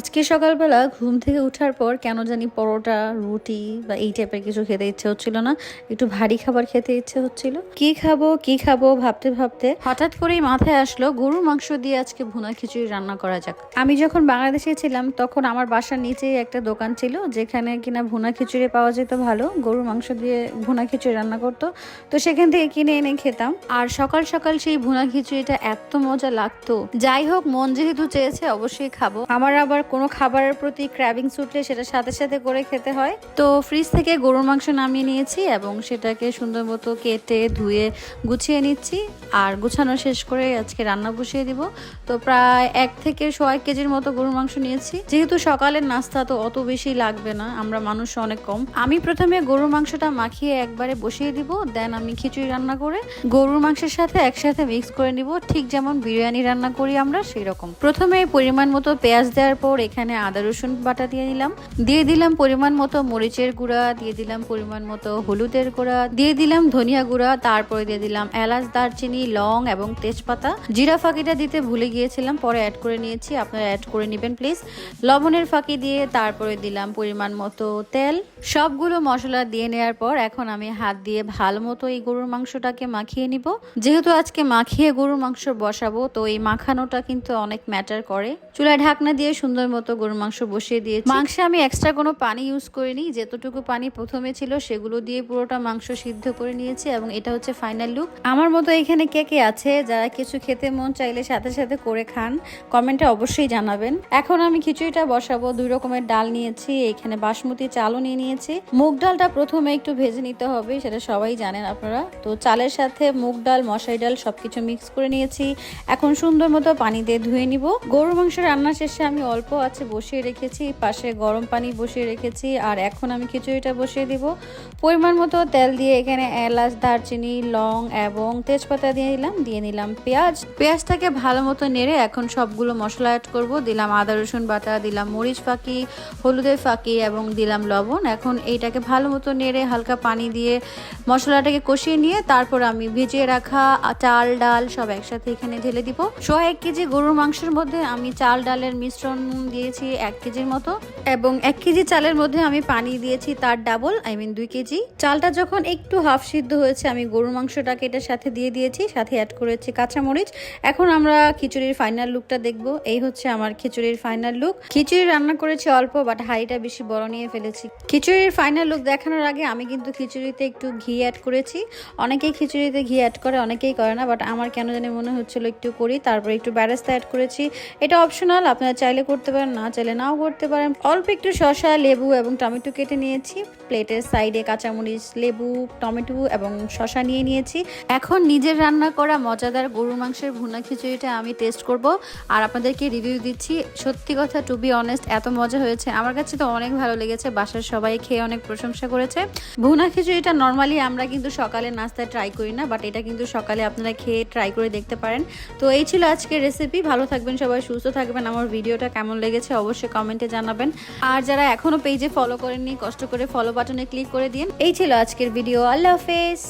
আজকে সকালবেলা ঘুম থেকে ওঠার পর কেন জানি পরোটা, রুটি বা এই টাইপের কিছু খেতে ইচ্ছে হচ্ছিল না। একটু ভারী খাবার খেতে ইচ্ছে হচ্ছিল। কি খাব কি খাব ভাবতে ভাবতে হঠাৎ করেই মাথায় আসলো গরুর মাংস দিয়ে আজকে ভুনা খিচুড়ি রান্না করা যাক। আমি যখন বাংলাদেশে ছিলাম তখন আমার বাসার নিচেই একটা দোকান ছিল যেখানে কিনা ভুনা খিচুড়ি পাওয়া যেত ভালো। গরুর মাংস দিয়ে ভুনা খিচুড়ি রান্না করতো। তো সেখান থেকে কিনে এনে খেতাম। আর সকাল সকাল সেই ভুনা খিচুড়িটা এত মজা লাগতো। যাই হোক, মন যেহেতু চেয়েছে অবশ্যই খাব। আমার আবার কোনো খাবারের প্রতি ক্র্যাবিং উঠলে সেটা সাথে সাথে করে খেতে হয়। তো ফ্রিজ থেকে গরুর মাংস নামিয়ে নিয়েছি এবং সেটাকে সুন্দর মতো কেটে ধুয়ে গুছিয়ে নিচ্ছি। আর গুছানো শেষ করে আজকে রান্না বসিয়ে দিব। তো প্রায় এক থেকে সোয়া কেজির মতো গরুর মাংস নিয়েছি। যেহেতু সকালের নাস্তা তো অত বেশি লাগবে না, আমরা মানুষ অনেক কম। আমি প্রথমে গরুর মাংসটা মাখিয়ে একবারে বসিয়ে দিব দেন আমি খিচুড়ি রান্না করে গরুর মাংসের সাথে একসাথে মিক্স করে নিব। ঠিক যেমন বিরিয়ানি রান্না করি আমরা সেই রকম প্রথমে পরিমাণ মতো পেঁয়াজ দেওয়ার পর এখানে আদা, রসুন বাটা দিয়ে নিলাম দিয়ে দিলাম পরিমাণ মতো মরিচের গুঁড়া, দিয়ে দিলাম পরিমাণ মতো হলুদের গুঁড়া, দিয়ে দিলাম ধনিয়া গুঁড়া, তারপরে দিয়ে দিলাম এলাচ, দারচিনি, লং এবং তেজপাতা। জিরা ফাঁকিটা দিতে ভুলে গিয়েছিলাম, পরে অ্যাড করে নিয়েছি, আপনারা অ্যাড করে নেবেন প্লিজ লবণের ফাঁকি দিয়ে তারপরে দিলাম পরিমাণ মতো তেল। সবগুলো মশলা দিয়ে নেওয়ার পর এখন আমি হাত দিয়ে ভালো মতো এই গরুর মাংসটাকে মাখিয়ে নিব। যেহেতু আজকে মাখিয়ে গরুর মাংস বসাবো, তো এই মাখানোটা কিন্তু অনেক ম্যাটার করে। চুলায় ঢাকনা দিয়ে সুন্দর মতো গরুর মাংস বসিয়ে দিয়েছি। মাংসে আমি এক্সট্রা কোনো পানি ইউজ করিনি, যেতটুকু পানি প্রথমে ছিল সেগুলো দিয়ে পুরোটা মাংস সিদ্ধ করে নিয়েছি এবং এটা হচ্ছে ফাইনাল লুক আমার মতো এখানে কে কে আছে, যারা কিছু খেতে মন চাইলে সাথে সাথে করে খান, কমেন্টে অবশ্যই জানাবেন। এখন আমি খিচুড়িটা বসাবো, দুই রকমের ডাল নিয়েছি, এখানে বাসমতি চালও নিয়ে নিয়েছি। মুগ ডালটা প্রথমে একটু ভেজে নিতে হবে, সেটা সবাই জানেন আপনারা। তো চালের সাথে মুগ ডাল মশাই ডাল সবকিছু মিক্স করে নিয়েছি। এখন সুন্দর মতো পানি দিয়ে ধুয়ে নিব। গরুর মাংস রান্না শেষে আমি অল্প আছে, বসিয়ে রেখেছি, পাশে গরম পানি বসিয়ে রেখেছি, আর এখন আমি খিচুড়িটা বসিয়ে দিব। পরিমাণ মতো তেল দিয়ে এখানে এলাচ, দারচিনি, লং এবং তেজপাতা দিয়ে দিলাম দিয়ে নিলাম পেঁয়াজ। পেঁয়াজটাকে ভালো মতো নেড়ে এখন সবগুলো মশলা অ্যাড করব। দিলাম আদা, রসুন বাটা, দিলাম মরিচ ফাঁকি, হলুদের ফাঁকি এবং দিলাম লবণ। এখন এইটাকে ভালো মতো নেড়ে হালকা পানি দিয়ে মশলাটাকে কষিয়ে নিয়ে তারপর আমি ভিজিয়ে রাখা চাল, ডাল সব একসাথে এখানে ঢেলে দিব। শো এক কেজি গরুর মাংসের মধ্যে আমি চাল, ডালের মিশ্রণ দিয়েছি এক কেজির মতো এবং এক কেজি চালের মধ্যে আমি পানি দিয়েছি তার ডাবল আই মিন দুই কেজি। চালটা যখন একটু হাফ সিদ্ধ হয়েছে, আমি গরুর মাংসটাকে এটার সাথে দিয়ে দিয়েছি, সাথে অ্যাড করেছি কাঁচামরিচ। এখন আমরা খিচুড়ির ফাইনাল লুকটা দেখব। এই হচ্ছে আমার খিচুড়ির ফাইনাল লুক খিচুড়ি রান্না করেছি অল্প বাট হাঁড়িটা বেশি বড় নিয়ে ফেলেছি। খিচুড়ির ফাইনাল লুক দেখানোর আগে আমি কিন্তু খিচুড়িতে একটু ঘি অ্যাড করেছি। অনেকেই খিচুড়িতে ঘি অ্যাড করে, অনেকেই করে না বাট আমার কেন জানি মনে হচ্ছিল একটু করি। তারপরে একটু ব্যারেস্তা অ্যাড করেছি। এটা অপশনাল আপনারা চাইলে করতে পারেন, না চাইলে নাও করতে পারেন। অল্প একটু শসা, লেবু এবং টমেটো কেটে নিয়েছি। প্লেটের সাইডে কাঁচামরিচ, লেবু, টমেটো এবং শসা নিয়ে নিয়েছি। এখন নিজের রান্না করা মজাদার গরুর মাংসের ভুনা খিচুড়িটা আমি টেস্ট করব। আর আপনাদেরকে রিভিউ দিচ্ছি। সত্যি কথা টু বি অনেস্ট এত মজা হয়েছে। আমার কাছে তো অনেক ভালো লেগেছে। বাসার সবাই খেয়ে অনেক প্রশংসা করেছে। ভুনা খিচুড়িটা নর্মালি আমরা কিন্তু সকালে নাস্তায় ট্রাই করি না বাট এটা কিন্তু সকালে আপনারা খেয়ে ট্রাই করে দেখতে পারেন। তো এই ছিল আজকের রেসিপি ভালো থাকবেন সবাই, সুস্থ থাকবেন। আমার ভিডিওটা কেমন লেগেছে, অবশ্যই কমেন্টে জানাবেন। আর যারা এখনও পেজে ফলো করেননি, কষ্ট করে ফলো বাটনে ক্লিক করে দিন। এই ছিল আজকের ভিডিও আল্লাহ হাফেজ।